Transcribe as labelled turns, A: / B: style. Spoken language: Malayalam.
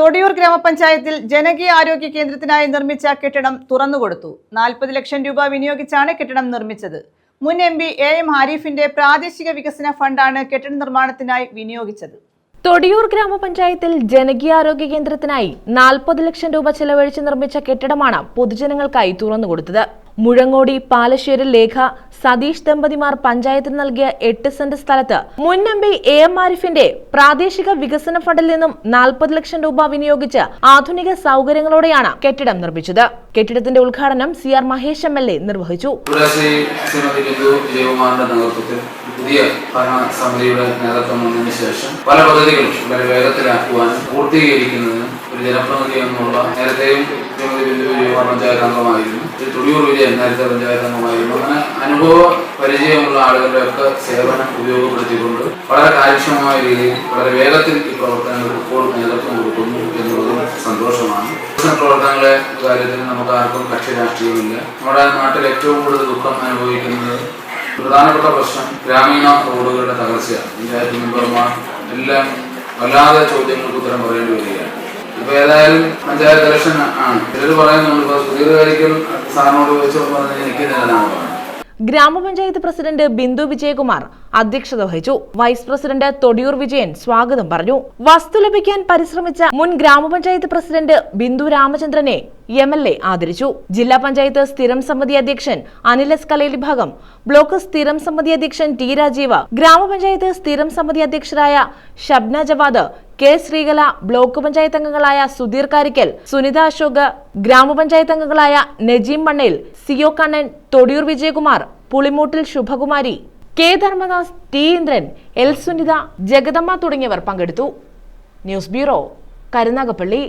A: തൊടിയൂർ ഗ്രാമപഞ്ചായത്തിൽ ജനകീയ ആരോഗ്യ കേന്ദ്രത്തിനായി നിർമ്മിച്ച കെട്ടിടം തുറന്നുകൊടുത്തു. നാൽപ്പത് ലക്ഷം രൂപ വിനിയോഗിച്ചാണ് കെട്ടിടം നിർമ്മിച്ചത്. മുൻ എം പി എ എം ഹാരിഫിന്റെ പ്രാദേശിക വികസന ഫണ്ടാണ് കെട്ടിട നിർമ്മാണത്തിനായി വിനിയോഗിച്ചത്.
B: തൊടിയൂർ ഗ്രാമപഞ്ചായത്തിൽ ജനകീയാരോഗ്യ കേന്ദ്രത്തിനായി നാൽപ്പത് ലക്ഷം രൂപ ചെലവഴിച്ച് നിർമ്മിച്ച കെട്ടിടമാണ് പൊതുജനങ്ങൾക്കായി തുറന്നുകൊടുത്തത്. മുഴങ്ങോടി പാലശ്ശേരി ലേഖ സതീഷ് ദമ്പതിമാർ പഞ്ചായത്തിന് നൽകിയ എട്ട് സെന്റ് സ്ഥലത്ത് മുൻ എം പി എ എം ആരിഫിന്റെ പ്രാദേശിക വികസന ഫണ്ടിൽ നിന്നും നാൽപ്പത് ലക്ഷം രൂപ വിനിയോഗിച്ച് ആധുനിക സൗകര്യങ്ങളോടെയാണ് കെട്ടിടം നിർമ്മിച്ചത്. കെട്ടിടത്തിന്റെ ഉദ്ഘാടനം C R Mahesh M L A നിർവഹിച്ചു.
C: പുതിയ ഭരണ സമിതിയുടെ നേതൃത്വം വന്നതിന് ശേഷം പല പദ്ധതികളും വളരെ വേഗത്തിലാക്കുവാനും പൂർത്തീകരിക്കുന്നതിനും ഒരു ജനപ്രതിനിധി എന്നുള്ള നേരത്തെയും ശ്രീമതി ബിന്ദു വിജയകുമാർ പഞ്ചായത്ത് അംഗമായിരുന്നു. തുടിയൂർ വിജയൻ നേരത്തെ പഞ്ചായത്ത് അംഗമായിരുന്നു അങ്ങനെ അനുഭവ പരിചയമുള്ള ആളുകളുടെ ഒക്കെ സേവനം ഉപയോഗപ്പെടുത്തിക്കൊണ്ട് വളരെ കാര്യക്ഷമമായ രീതിയിൽ വളരെ വേഗത്തിൽ ഈ പ്രവർത്തനങ്ങൾ ഇപ്പോൾ നേതൃത്വം കൊടുക്കുന്നു എന്നുള്ളതും സന്തോഷമാണ്. പ്രവർത്തനങ്ങളെ കാര്യത്തിൽ നമുക്ക് ആർക്കും കക്ഷി രാഷ്ട്രീയമില്ല നമ്മുടെ നാട്ടിൽ ഏറ്റവും കൂടുതൽ ദുഃഖം അനുഭവിക്കുന്നത് പ്രധാനപ്പെട്ട പ്രശ്നം ഗ്രാമീണ റോഡുകളുടെ തകർച്ചയാണ്. പഞ്ചായത്ത് മെമ്പർമാർ എല്ലാം വല്ലാതെ ചോദ്യങ്ങൾക്ക് ഉത്തരം പറയേണ്ടി വരികയാണ്. ഇപ്പൊ ഏതായാലും പഞ്ചായത്ത് ഇലക്ഷൻ ആണ്. ചിലർ പറയുന്നുണ്ട് ഇപ്പൊ സുധീർ കാര്യം സാറിനോട് ചോദിച്ചപ്പോൾ പറഞ്ഞ് എനിക്ക്
B: ഗ്രാമപഞ്ചായത്ത് പ്രസിഡന്റ് ബിന്ദു വിജയകുമാർ അധ്യക്ഷത വഹിച്ചു. വൈസ് പ്രസിഡന്റ് തൊടിയൂർ വിജയൻ സ്വാഗതം പറഞ്ഞു. വസ്തു ലഭിക്കാൻ പരിശ്രമിച്ച മുൻ ഗ്രാമപഞ്ചായത്ത് പ്രസിഡന്റ് ബിന്ദു രാമചന്ദ്രനെ എം എൽ എ ആദരിച്ചു. ജില്ലാ പഞ്ചായത്ത് സ്ഥിരം സമിതി അധ്യക്ഷൻ അനിൽ എസ് കലേലി ഭാഗം ബ്ലോക്ക് സ്ഥിരം സമിതി അധ്യക്ഷൻ ടി രാജീവ് ഗ്രാമപഞ്ചായത്ത് സ്ഥിരം സമിതി അധ്യക്ഷരായ ഷബ്ന ജവാദ് കെ ശ്രീകല ബ്ലോക്ക് പഞ്ചായത്ത് അംഗങ്ങളായ സുധീർ കാരിക്കൽ സുനിത അശോക് ഗ്രാമപഞ്ചായത്ത് അംഗങ്ങളായ Najeem Mannel CO Kannan Thodiyoor Vijayakumar Pulimoottil Shubhakumari K Dharmadas T Indran L Sunitha Jagadamma തുടങ്ങിയവർ പങ്കെടുത്തു. News bureau Karunagappally.